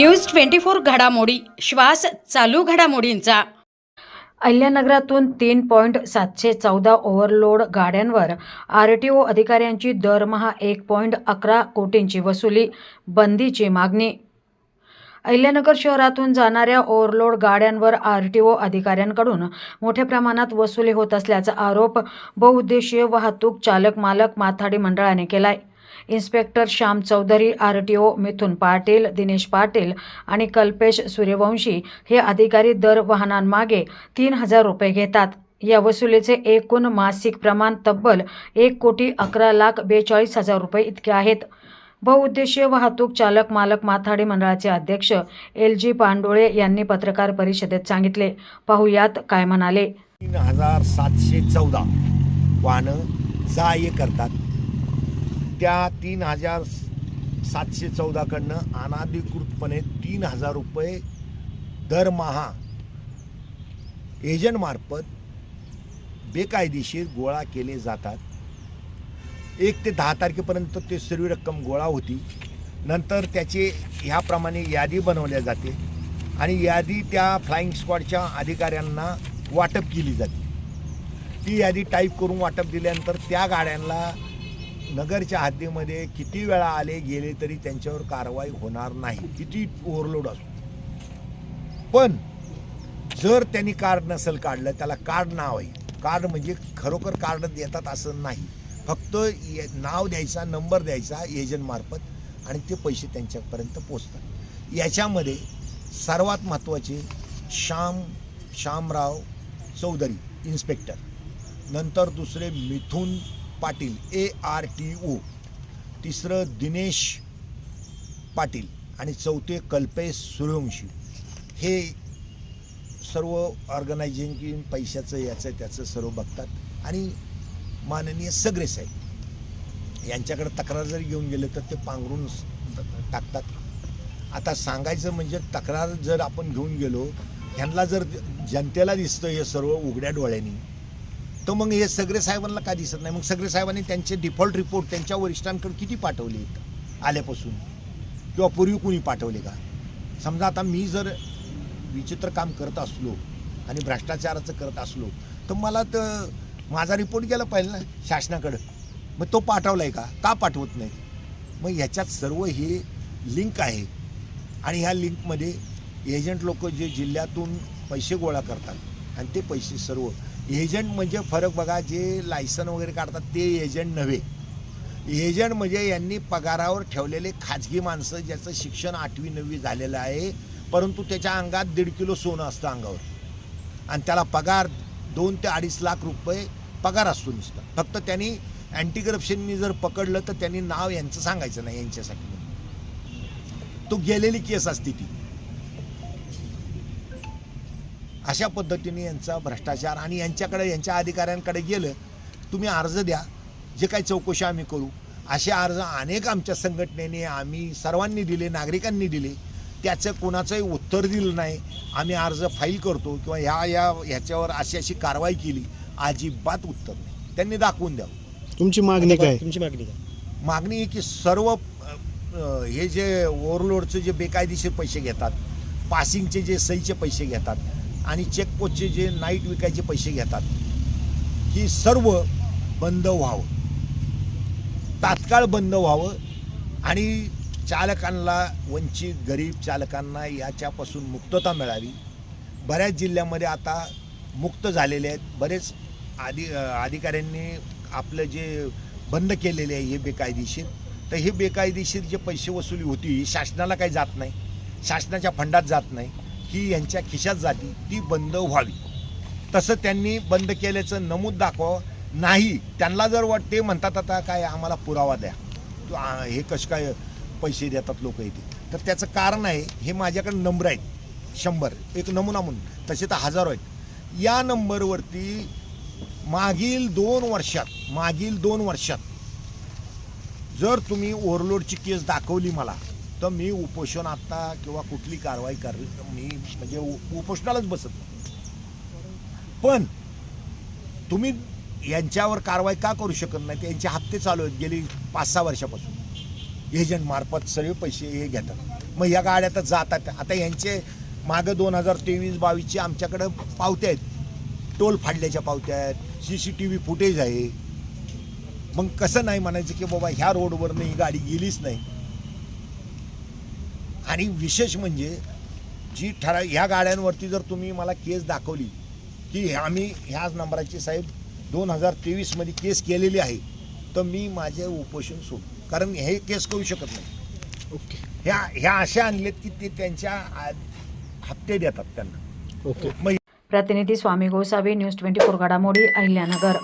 News twenty four घडामोडी. श्वास चालू घडामोडींचा. अहिल्यानगरातून तीन पॉईंट सातशे चौदा ओव्हरलोड गाड्यांवर आर टी ओ अधिकाऱ्यांची दरमहा एक पॉईंट अकरा कोटींची वसुली बंदीची मागणी. अहिल्यानगर शहरातून जाणाऱ्या ओव्हरलोड गाड्यांवर आर टी ओ अधिकाऱ्यांकडून मोठ्या प्रमाणात वसुली होत असल्याचा आरोप बहुउद्देशीय वाहतूक चालक मालक माथाडी मंडळाने केलाय. Inspector Shyam Chaudhari R T O Mithun Patil Dinesh Patil आणि कल्पेश सूर्यवंशी हे अधिकारी दर वाहनांमागे तीन हजार रुपये घेतात. या वसुलीचे एकूण मासिक प्रमाण तब्बल एक कोटी अकरा लाख बेचाळीस हजार रुपये इतके आहेत. बहुउद्देशीय वाहतूक चालक मालक माथाडी मंडळाचे अध्यक्ष एल जी पांडोळे यांनी पत्रकार परिषदेत सांगितले. पाहुयात काय म्हणाले. तीन हजार सातशे चौदा वाहनं जा करतात. त्या तीन हजार सातशे चौदाकडनं अनाधिकृतपणे तीन हजार रुपये दरमहा एजंटमार्फत बेकायदेशीर गोळा केले जातात. एक ते दहा तारखेपर्यंत ते सर्व रक्कम गोळा होती. नंतर त्याचे ह्याप्रमाणे यादी बनवल्या जाते आणि यादी त्या फ्लाईंग स्क्वॉडच्या अधिकाऱ्यांना वाटप केली जाते. ती यादी टाईप करून वाटप दिल्यानंतर त्या गाड्यांना नगरच्या हद्दीमध्ये किती वेळा आले गेले तरी त्यांच्यावर कारवाई होणार नाही. किती ओव्हरलोड असो पण जर त्यांनी कार्ड नसेल काढलं त्याला कार्ड नाव आहे. कार्ड म्हणजे खरोखर कार्ड देतात असं नाही. फक्त ये- नाव द्यायचा नंबर द्यायचा एजंटमार्फत आणि ते पैसे त्यांच्यापर्यंत पोचतात याच्यामध्ये सर्वात महत्त्वाचे श्याम श्यामराव चौधरी इन्स्पेक्टर नंतर दुसरे Mithun Patil A R T O तिसरं दिनेश पाटील आणि चौथे कल्पेश सूर्यवंशी. हे सर्व ऑर्गनायझिंग पैशाचं याचं त्याचं सर्व बघतात. आणि माननीय सगळे साहेब यांच्याकडे तक्रार जर घेऊन गेलं तर ते पांघरून टाकतात. आता सांगायचं म्हणजे तक्रार जर आपण घेऊन गेलो ह्यांना जर जनतेला दिसतं हे सर्व उघड्या डोळ्यांनी तर मग हे सगळे साहेबांना का दिसत नाही? मग सगळे साहेबांनी त्यांचे डिफॉल्ट रिपोर्ट त्यांच्या वरिष्ठांकडे किती पाठवले आहेत आल्यापासून? किंवा पूर्वी कुणी पाठवले का? समजा आता मी जर विचित्र काम करत असलो आणि भ्रष्टाचाराचं करत असलो तर मला तर माझा रिपोर्ट गेला पाहिजे ना शासनाकडं. मग तो पाठवला आहे का? का पाठवत नाही? मग ह्याच्यात सर्व हे लिंक आहे. आणि ह्या लिंकमध्ये एजंट लोक जे जिल्ह्यातून पैसे गोळा करतात आणि ते पैसे सर्व एजंट म्हणजे फरक बघा जे लायसन वगैरे काढतात ते एजंट नव्हे. एजंट म्हणजे यांनी पगारावर ठेवलेले खाजगी माणसं ज्याचं शिक्षण आठवी नववी झालेलं आहे परंतु त्याच्या अंगात दीड किलो सोनं असतं अंगावर. आणि त्याला पगार दोन ते अडीच लाख रुपये पगार असतो नुसतं. फक्त त्यांनी अँटी करप्शननी जर पकडलं तर त्यांनी नाव यांचं सांगायचं नाही यांच्यासाठी. तो गेलेली केस असते ती. अशा पद्धतीने यांचा भ्रष्टाचार आणि यांच्याकडे यांच्या अधिकाऱ्यांकडे गेलं तुम्ही अर्ज द्या. जे काही चौकशी आम्ही करू. असे अर्ज अनेक आमच्या संघटनेने आम्ही सर्वांनी दिले नागरिकांनी दिले. त्याचं कोणाचंही उत्तर दिलं नाही. आम्ही अर्ज फाईल करतो किंवा ह्या या ह्याच्यावर अशी अशी कारवाई केली. अजिबात उत्तर नाही. त्यांनी दाखवून द्यावं. तुमची मागणी काय? तुमची मागणी काय? मागणी आहे की सर्व हे जे ओव्हरलोडचे जे बेकायदेशीर पैसे घेतात पासिंगचे जे सहीचे पैसे घेतात आणि चेकपोस्टचे जे नाईट विकायचे पैसे घेतात ही सर्व बंद व्हावं. तात्काळ बंद व्हावं आणि चालकांना वंचित गरीब चालकांना याच्यापासून मुक्तता मिळावी. बऱ्याच जिल्ह्यामध्ये आता मुक्त झालेले आहेत. बरेच आधी अधिकाऱ्यांनी आपलं जे बंद केलेले आहे हे बेकायदेशीर. तर हे बेकायदेशीर जे पैसे वसुली होती ही शासनाला काही जात नाही. शासनाच्या फंडात जात नाही. ही यांच्या खिशात जाती ती बंद व्हावी. तसं त्यांनी बंद केल्याचं नमूद दाखवावं. नाही त्यांना जर वाट ते म्हणतात आता काय आम्हाला पुरावा द्या. तो हे कसं काय पैसे देतात लोक इथे? तर त्याचं कारण आहे हे माझ्याकडे नंबर आहेत. शंभर. एक नमुना म्हणून. तसे तर हजारो आहेत. या नंबरवरती मागील दोन वर्षात मागील दोन वर्षात जर तुम्ही ओव्हरलोडची केस दाखवली मला तर मी उपोषण आत्ता किंवा कुठली कारवाई कर मी म्हणजे उ- उपोषणालाच बसत नाही. पण तुम्ही यांच्यावर कारवाई का करू शकत नाही? यांचे हप्ते चालू आहेत गेली पाच सहा वर्षापासून. एजंट मार्फत सर्व पैसे हे घेतात. मग या गाड्या तर जातात. आता यांचे मागं दोन हजार तेवीस बावीसचे आमच्याकडं पावत्या आहेत. टोल फाडल्याच्या पावत्या आहेत. C C T V footage आहे. मग कसं नाही म्हणायचं की बाबा ह्या रोडवरनं ही गाडी गेलीच नाही. आणि विशेष म्हणजे जी ठरा ह्या गाड्यांवरती जर तुम्ही मला केस दाखवली की आम्ही ह्याच नंबराची साहेब दोन हजार तेवीसमध्ये केस केलेली आहे तर मी माझे उपोषण सोडू. कारण हे केस करू शकत नाही. ओके. ह्या ह्या अशा आणलेत की ते त्यांच्या हप्ते देतात त्यांना. ओके. प्रतिनिधी Swami Gosavi news twenty four घडामोडी अहिल्यानगर.